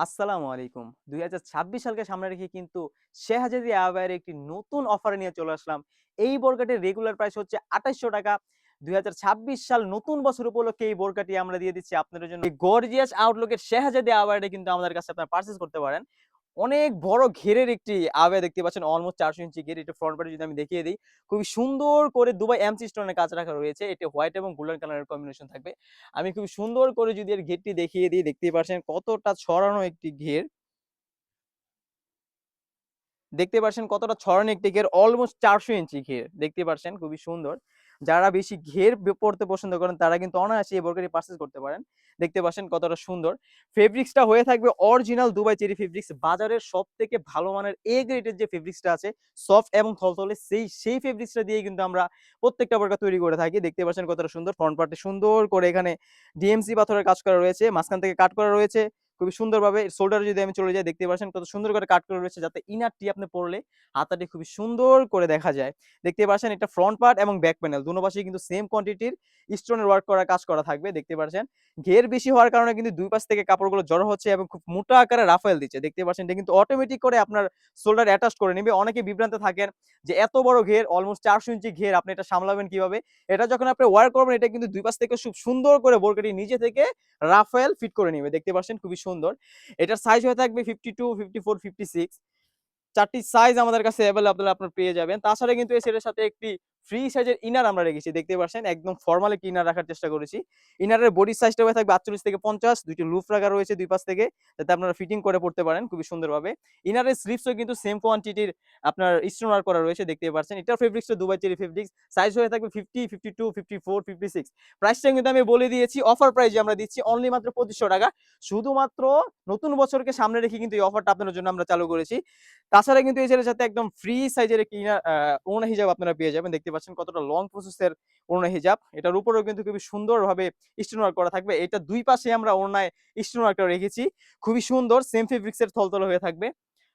আসসালামু আলাইকুম। ২০২৬ সালকে সামনে রেখে কিন্তু শেহজাদি আবায়ের একটি নতুন অফার নিয়ে চলে আসলাম। এই বোরকাটির রেগুলার প্রাইস হচ্ছে ৳২৮০০ ২০২৬ সাল নতুন বছর উপলক্ষে এই বোরকাটি আমরা দিয়ে দিচ্ছি আপনাদের জন্য। গর্জিয়াস আউটলুকের শেহাজাদি আবায়াটা কিন্তু আমাদের কাছে আপনারা পার্চেস করতে পারেন। অনেক বড় ঘেরের একটি আবে দেখতে পাচ্ছেন অলমোস্ট ৪০০ ইঞ্চি ঘের। এটা ফ্রন্ট পার্টে যদি আমি দেখিয়ে দিই খুবই সুন্দর করে দুবাই এমসি স্টোনের কাজ রাখা রয়েছে। এটি হোয়াইট এবং গোল্ডেন কালারের কম্বিনেশন থাকবে। আমি খুবই সুন্দর করে যদি এর ঘেরটি দেখিয়ে দিই, দেখতেই পাচ্ছেন কতটা ছড়ানো একটি ঘের। দেখতে পাচ্ছেন কতটা ছড়ানো একটি ঘের, অলমোস্ট ৪০০ ইঞ্চি ঘের। দেখতে পাচ্ছেন খুবই সুন্দর। যারা বেশি ঘের পড়তে পছন্দ করেন তারা কিন্তু অনায়াসে এই বোরকাটি পারচেজ করতে পারেন। দেখতে পাচ্ছেন কতটা সুন্দর। ফেব্রিক্সটা হয়ে থাকবে অরিজিনাল দুবাই চেরি ফেব্রিক্স। বাজারের সব থেকে ভালো মানের এ গ্রেডের যে ফেব্রিক্সটা আছে সফট এবং থলথলে সেই, সেই ফেব্রিক্সটা দিয়ে কিন্তু আমরা প্রত্যেকটা বোরকা তৈরি করে থাকি। দেখতে পাচ্ছেন কতটা সুন্দর। ফ্রন্ট পার্টে সুন্দর করে এখানে ডিএমসি পাথরের কাজ করা রয়েছে। মাঝখান থেকে কাট করা রয়েছে। খুবই সুন্দরভাবে শোল্ডারে যদি আমি চলে যাই দেখতে পাচ্ছেন কত সুন্দর করে কাট করে রয়েছে, যাতে ইনারটি আপনি পড়লে হাতাটি খুবই সুন্দর করে দেখা যায়। দেখতে পাচ্ছেন এটা ফ্রন্ট পার্ট এবং ব্যাক প্যানেল দোনো পাশেই কিন্তু সেম কোয়ান্টিটির স্টোনের ওয়ার্ক করা, কাজ করা থাকবে। দেখতে পাচ্ছেন। ঘের বেশি হওয়ার কারণে কিন্তু দুই পাশ থেকে কাপড়গুলো জড়ো হচ্ছে এবং খুব মোটা আকারে রাফেল দিচ্ছে। দেখতে পাচ্ছেন এটা কিন্তু অটোমেটিক করে আপনার শোল্ডারে অ্যাটাচ করে নিবে। অনেকে বিভ্রান্ত থাকেন যে এত বড় ঘের অলমোস্ট ৪০০ ইঞ্চি ঘের আপনি এটা সামলাবেন কীভাবে? এটা যখন আপনি ওয়্যার করবেন, এটা কিন্তু দুই পাশ থেকে খুব সুন্দর করে বোরকাটি নিজে থেকে রাফেল ফিট করে নেবে দেখতে পাচ্ছেন খুবই সুন্দর। এটার সাইজ হয়ে থাকবে 52, 54, 56 ৪ টি সাইজ আমাদের কাছে এভেইলেবল আপনারা পেয়ে যাবেন। তাছাড়া কিন্তু এই সেটের সাথে একটি ফ্রি সাইজের ইনার আমরা রেখেছি। দেখতে পাচ্ছেন একদম ফরমাল একটি ইনার রাখার চেষ্টা করেছি। ইনারের বডি সাইজটা হয়ে থাকবে ৪৮ থেকে ৫০ ২ টি লুফ রাখা রয়েছে দুই পাশ থেকে যাতে আপনারা ফিটিং করে পড়তে পারেন খুবই সুন্দরভাবে। ইনারের স্লিভসও কিন্তু সেম কোয়ান্টিটির আপনার স্টোন ওয়ার্ক করা রয়েছে দেখতেই পাচ্ছেন। এটার ফেব্রিক্সটা দুবাই চেরি ফেব্রিক্স। সাইজ হয়ে থাকবে 50, 52, 54, 56 প্রাইসটা কিন্তু আমি বলে দিয়েছি। অফার প্রাইজে আমরা দিচ্ছি অনলি মাত্র ৳২৫০০ শুধুমাত্র নতুন বছরকে সামনে রেখে কিন্তু এই অফারটা আপনাদের জন্য আমরা চালু করেছি। তাছাড়া কিন্তু এই ছেলের সাথে একদম ফ্রি সাইজের একটি ওড়না হিজাব আপনারা পেয়ে যাবেন। দেখতে পাচ্ছেন কতটা লং প্রসেসের ওড়না হিজাব। এটার উপরেও কিন্তু খুবই সুন্দরভাবে স্টোন ওয়ার্ক করা থাকবে। এটা দুই পাশে আমরা ওড়নায় স্টোন ওয়ার্কটা রেখেছি। খুবই সুন্দর সেম ফেব্রিক্সের থলতলা হয়ে থাকবে।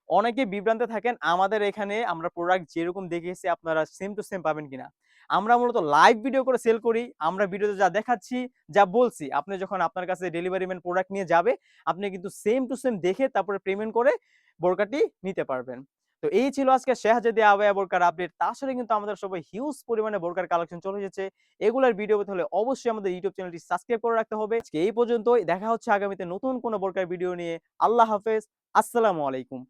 অনেকে বিভ্রান্তে থাকেন আমাদের এখানে আমরা প্রোডাক্ট যেরকম দেখেছি আপনারা সেম টু সেম পাবেন কিনা। আমরা মূলত লাইভ ভিডিও করে সেল করি। আমরা ভিডিওতে যা দেখাচ্ছি, যা বলছি আপনি যখন আপনার কাছে ডেলিভারি ম্যান প্রোডাক্ট নিয়ে যাবে, আপনি কিন্তু সেম টু সেম দেখে তারপরে পেমেন্ট করে বোরকাটি নিতে পারবেন। তো এই ছিল আজকে শেহজাদি আবায়া বোরকার আপডেট। তাছাড়া কিন্তু আমাদের সবাই হিউজ পরিমাণে বোরকার কালেকশন চলে এসেছে। এগুলার ভিডিও হলে অবশ্যই আমাদের ইউটিউব চ্যানেলটি সাবস্ক্রাইব করে রাখতে হবে। এই পর্যন্তই। দেখা হচ্ছে আগামীতে নতুন কোনো বোরকার ভিডিও নিয়ে। আল্লাহ হাফেজ। আসসালামু আলাইকুম।